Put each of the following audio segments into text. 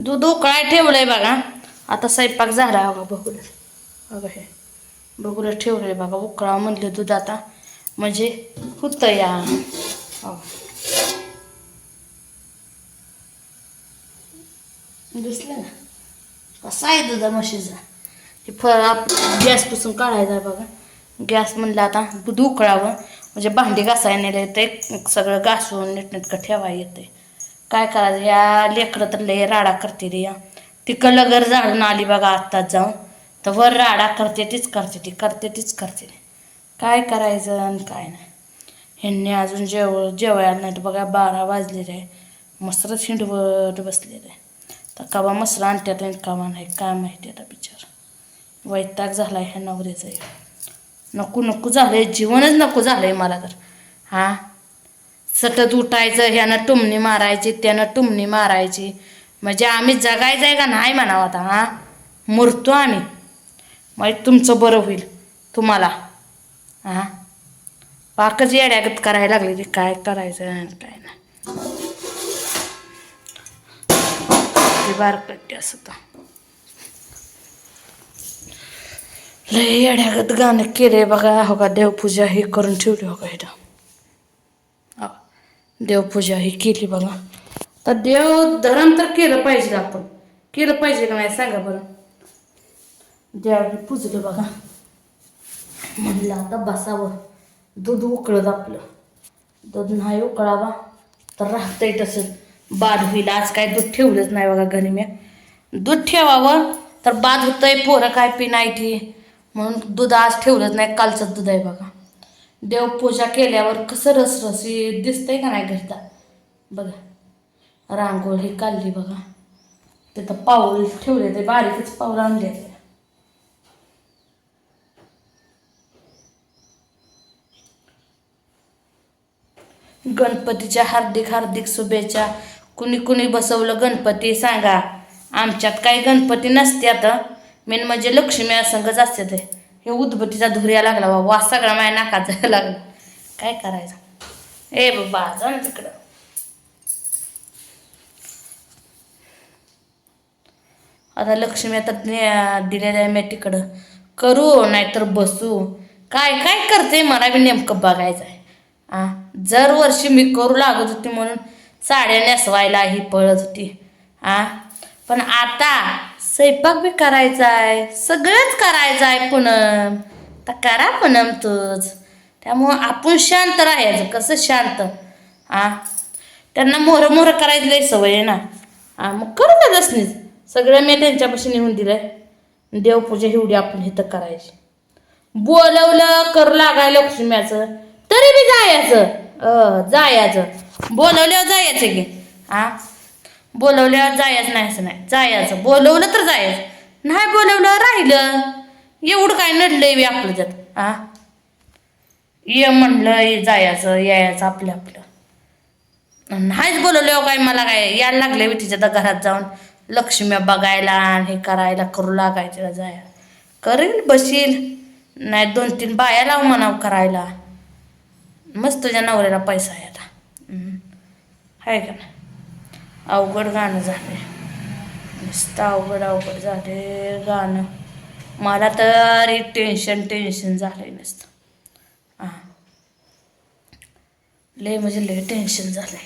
दूध उकळाय ठेवलंय बघा. आता स्वयंपाक झाला बघा बघूला बघा हे बघूला ठेवलंय बघा उकळा म्हणलं दूध आता. म्हणजे होतं या. हो. दिसलं ना? कसा आहे दुधा म्हशीचा? हे फळ गॅसपासून काढायचा आहे बघा. गॅस म्हणलं आता दूध उकळावं. म्हणजे भांडी घासायला नेलं येते सगळं घासून नीटनेटकं ठेवायला येते काय करायचं? या लेकरं तर लय राडा करते रे या. तिकडलं घर झाडून आली बघा आत्ताच जाऊन. तर वर राडा करते तीच करते ती करते तीच करते. काय करायचं आणि काय नाही. ह्यांनी अजून जेव जेवायला नाही तर बघा बारा वाजलेले आहे मसर हिंडवत बसलेलं आहे तर कवा मसरा आणतात आणि कवा नाही काय माहिती आता बिचार. वैताग झाला आहे ह्या नवऱ्याचं एक. नको नको झालंय जीवनच नको झालंय मला तर. हां? सतत उठायचं ह्यानं टुमणी मारायची त्यानं टुमणी मारायची. म्हणजे आम्ही जगायचं आहे का नाही म्हणावं आता हां? मरतो आम्ही. मग तुमचं बरं होईल तुम्हाला. हां? पाकच येड्यागत करायला लागली की काय करायचं आणि काय नाही. बारकट्टी असं तर. लय येड्यागत गाणं केले बघा हो का देवपूजा हे करून ठेवली हो का इथं. देवपूजा ही केली बघा. तर देव धरम तर केलं पाहिजे आपण. केलं पाहिजे का नाही सांगा बरं. देवाने पुजलं बघा. म्हणलं आता बसावं. दूध उकळत आपलं. दूध नाही उकळावा तर राहतंय तसं. बाद होईल. आज काय दूध ठेवलंच नाही बघा घरी मी. दूध ठेवावं तर बाद होतंय. पोरं काय पिनाय म्हणून दूध आज ठेवलंच नाही. कालचंच दूध आहे बघा. देवपूजा केल्यावर कसं रसरसी दिसतंय का नाही घरता बघा. रांगोळी काढली बघा. तिथं पाऊल ठेवले ते बारीकच पाऊल आणले. गणपतीच्या हार्दिक हार्दिक शुभेच्छा. कुणी कुणी बसवलं गणपती सांगा. आमच्यात काही गणपती नसते आता मेन म्हणजे लक्ष्मी असंगच असते ते हे उदबत्तीचा धुर्या लागला बाबा वास सगळा माझ्या नाकात जायला लागला. काय करायचं? ए बाबा जा ना तिकडं. आता लक्ष्मी आता दिलेल्या मी तिकडं करू नाहीतर बसू. काय काय करते मला बी नेमकं बघायचं आहे. आ जर वर्षी मी करू लागत होती म्हणून साड्या नेसवायला ही पळत होती. आ पण आता स्वयंपाक बी करायचा आहे सगळंच करायचं आहे पूनम. तर करा पूनम तूच. त्यामुळं आपण शांत राहायचं कसं शांत? आ? त्यांना मोहरं मोहरं करायची लय सवय आहे ना. हा मग करू का दसनीच सगळं मी त्यांच्यापाशी नेऊन दिलंय. देवपूजा एवढी आपण इथं करायची. बोलवलं करू लागायला लक्ष्म्याचं तरी बी जायचं. जायचं. बोलवल्यावर जायचं की. आ? बोलवल्यावर जायचं नाही असं नाही. जायचं. बोलवलं तर जायचं. नाही बोलवलं राहिलं. एवढं काय नडलंय बी आपलं त्यात आ? ये म्हणलं जायचं यायचं आपलं आपलं. नाहीच बोलवल्यावर हो काय मला काय. यायला लागलं बी तिच्या तर घरात जाऊन. लक्ष्म्या बघायला आणि हे करायला करू लागायचं जाया करेल बसील नाही दोन तीन बाया लाव म्हणाव करायला. मस्त तुझ्या नवऱ्याला पैसा आहे आता आहे का नाही? अवघड गाणं झाले नुसतं अवघड अवघड झाले गाणं. मला तर टेन्शन टेन्शन झालंय नुसतं. हां लय म्हणजे लय टेन्शन झालंय.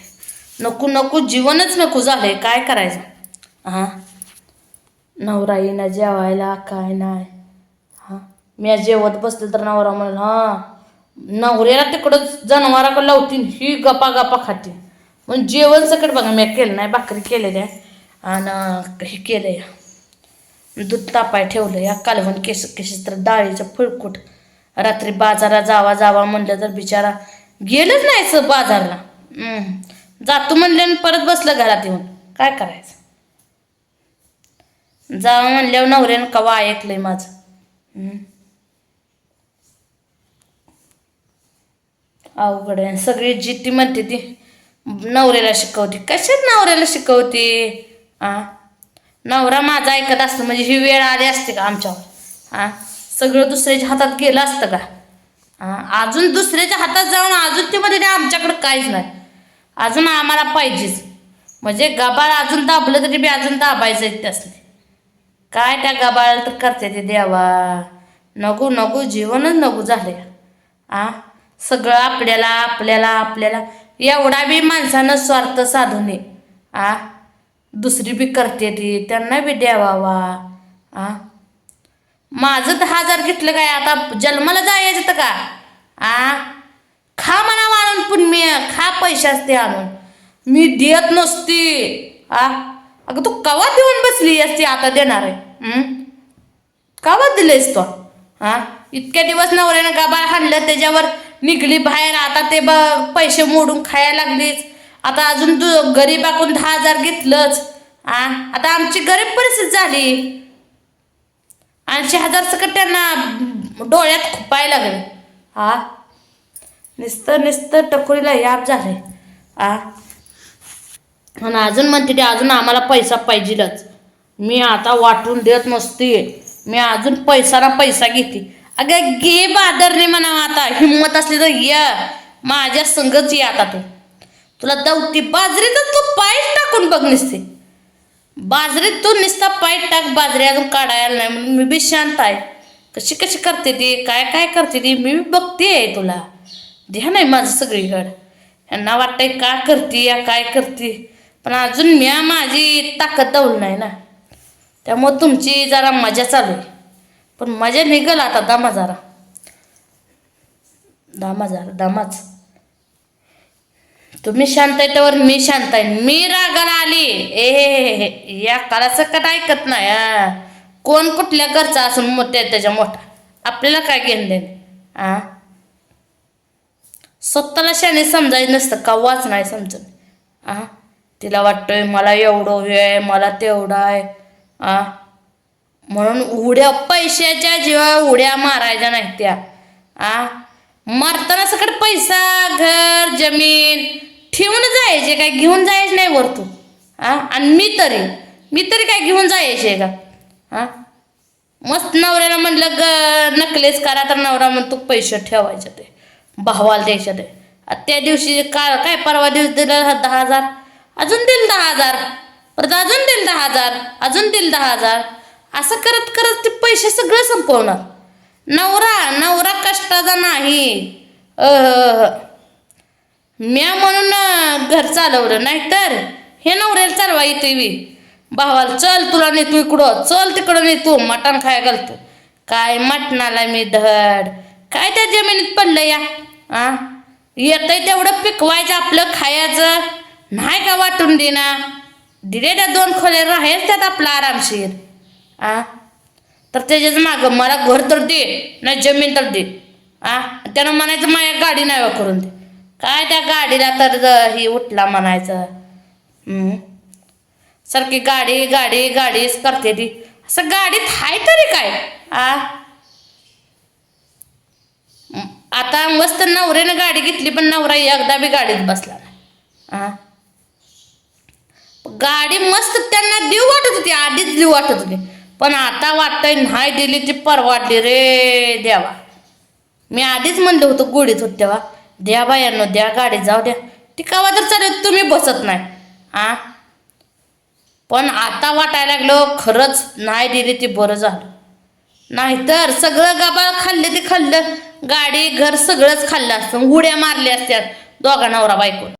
नको नको जीवनच नको झालंय. काय करायचं? हां नवरा येईना जेवायला काय नाही. हां. मी आज जेवत बसले तर नवरा म्हणाल हां. नवऱ्याला तिकडं जनावराकडे लावतीन ही गपा गपा खाते पण जेवण सकट बघा मी केलं नाही भाकरी केलेल्या. आहे आणि हे केलं या दूध तापाय ठेवलं या कालवण केस केस तर डाळीचं फुळकुट रात्री बाजारात जावा जावा म्हणलं तर बिचारा गेलंच नाही सर बाजारला. जातो म्हणलं परत बसलं घरात येऊन. काय करायचं? जावं म्हणल्यावर नवऱ्यानं कवा ऐकलंय माझं. अवघड आहे. सगळी जिद्दी म्हणते ती नवऱ्याला शिकवते. कशात नवऱ्याला शिकवते? आ? नवरा माझा ऐकत असतो म्हणजे ही वेळ आली असते का आमच्यावर? आ? सगळं दुसऱ्याच्या हातात गेलं असतं का? आ? अजून दुसऱ्याच्या हातात जाऊन अजून ते मध्ये आमच्याकडं काहीच नाही. अजून आम्हाला पाहिजेच. म्हणजे गबाळ अजून दाबलं तरी बी अजून दाबायचं आहेत त्यासले काय त्या गबाळ तर करते ते देवा? नको नको जीवनच नको झाले आ? सगळं आपल्याला आपल्याला आपल्याला एवढा बी माणसानं स्वार्थ साधू नये. आ? दुसरी बी करते ती. त्यांना बी द्यावा आ? माझं दहा हजार घेतलं काय? आता जन्माला जायचं तर का? आ? खा म्हणा आणून पण खा पैसे असते आणून. मी देत नसती. आ? अगं तू कवा देऊन बसली असती आता देणार आहे? कवा दिलेस तो? हा इतक्या दिवस नवऱ्यानं गाबाळ हाणलं त्याच्यावर निघली बाहेर. आता ते ब पैसे मोडून खायला लागलीच. आता अजून तू गरीबाकून दहा हजार घेतलंच. आ? आता आमची गरीब परिस्थिती झाली. ऐंशी हजार सकट त्यांना डोळ्यात खुपायला लागले. हा नुसतं नुसतं टकोरीला याप झाले. आ? आणि अजून म्हणते ते अजून आम्हाला पैसा पाहिजेलच. मी आता वाटून देत नसते. मी अजून पैसाला पैसा घेते. अगं घे बादरने म्हणा आता. हिंमत असली तर ये माझ्या संगच ये आता तू. तुला दवती बाजरीतच तू पायच टाकून बघ नसते. बाजरीत तू निसता पाय टाक बाजरी अजून काढायला नाही म्हणून मी बी शांत आहे. कशी कशी करते ती? काय काय करते ती? मी बी बघते तुला. ध्यान नाही माझं सगळीकडं. यांना वाटतंय का करते या काय करते? पण अजून म्या माझी ताकद दौल नाही ना. त्यामुळं तुमची जरा मजा चालू आहे. पण मजा निघल आता दमा जरा. दमा जरा दमाच. तुम्ही शांत आहे त्यावर मी शांत आहे. मी रागाला आली. ए हे या काळाचं कट ऐकत नाही कोण कुठल्या घरचा असून मोठ्या त्याच्या मोठा. आपल्याला काय घेणं देणं? आ? स्वतःला शाने समजायचं नसतं का वाच नाही समजत? आ? तिला वाटतोय मला एवढं वेळ आहे मला तेवढं आहे. आ? म्हणून उड्या पैशाच्या जीवा उड्या मारायच्या नाहीत त्या. आ? मारताना सकट पैसा घर जमीन ठेवून जायचे काय घेऊन जायचं नाही वर तू आ? आणि मी तरी मी तरी काय घेऊन जायचे का? हा मस्त नवऱ्याला म्हणलं ग नकलेस करा तर नवरा म्हणतो पैसे ठेवायचे ते. भावाला द्यायचे ते. त्या दिवशी का काय परवा दिवस दिलं दहा हजार? अजून दिल दहा हजार. परत अजून दिल दहा हजार. अजून दिल दहा हजार. असं करत करत ते पैसे सगळं संपवणार. नवरा नवरा कष्टाचा नाही. म्या म्हणून घर चालवलं नाहीतर हे नवऱ्याला चालवा येते बी भावाला चल तुला नेतो इकडं. चल तिकडं नेतो. मटण खाय घालतो. काय मटणाला मी धड? काय त्या जमिनीत पडलं या? आ येतंय तेवढं पिकवायचं आपलं खायचं. नाही का वाटून देना दिले त्या दोन खोले राहेल त्यात आपला आरामशीर. आ? तर त्याच्याच मागं मला घर तर दे नाही जमीन तर दे. आ? त्यानं म्हणायचं माझ्या गाडी नाही हो करून दे. काय त्या गाडीला तर हे ही उठला म्हणायचं? सारखी गाडी गाडी गाडीच करते ती. असं गाडीत हाय तरी काय? आ? आता मस्त नवऱ्यानं गाडी घेतली पण नवरा एकदा बी गाडीत बसला नाही. गाडी मस्त त्यांना देऊ वाटत होती आधीच देऊ वाटत होती. पण आता वाटतंय नाही दिली ती परवाडली रे देवा. मी आधीच म्हणलं होतं गोडीत होत तेव्हा. द्या बायांनो द्या गाडी जाऊ द्या. ती कवा तर चालेल तुम्ही बसत नाही. आ? पण आता वाटायला लागलं खरंच नाही दिली ती बरं झालं. नाहीतर सगळं गाबा खाल्लं ते खाल्लं. गाडी घर सगळंच खाल्लं असतं. उड्या मारल्या असत्या दोघा नवरा बायको